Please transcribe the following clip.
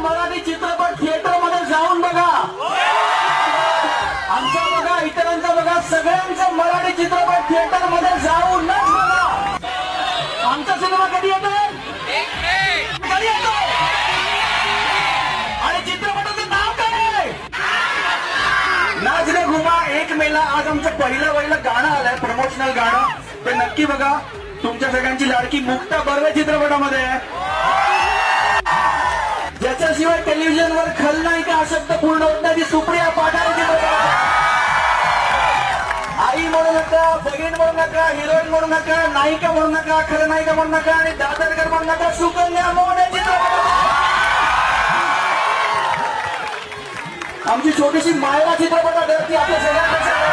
मराठी चित्रपट थिएटरमध्ये जाऊन बघा. आमचा बघा इतरांचा बघा सगळ्यांचा मराठी चित्रपट थिएटरमध्ये जाऊन बघा. आमचा सिनेमा कधी येतो कधी येतो आणि चित्रपटाचं नाव काय आहे? नाच रे घुमा एक मेला. आज आमचं पहिलं पहिलं गाणं आलंय प्रमोशनल गाणं. ते नक्की बघा. तुमच्या सगळ्यांची लाडकी मुक्ता बर्वे चित्रपटामध्ये. आहे ज्याच्याशिवाय टेलिव्हिजनवर खलनायिका हा शब्द पूर्ण होत नाही. सुप्रिया पाठारे आई म्हणू नका बहीण म्हणू नका हिरोईन म्हणू नका नायिका म्हणू नका खलनायिका म्हणू नका आणि दादरकर म्हणू नका. सुकन्या मोहने आमची छोटीशी मायरा चित्रपटात आपल्या सगळ्यांपेक्षा.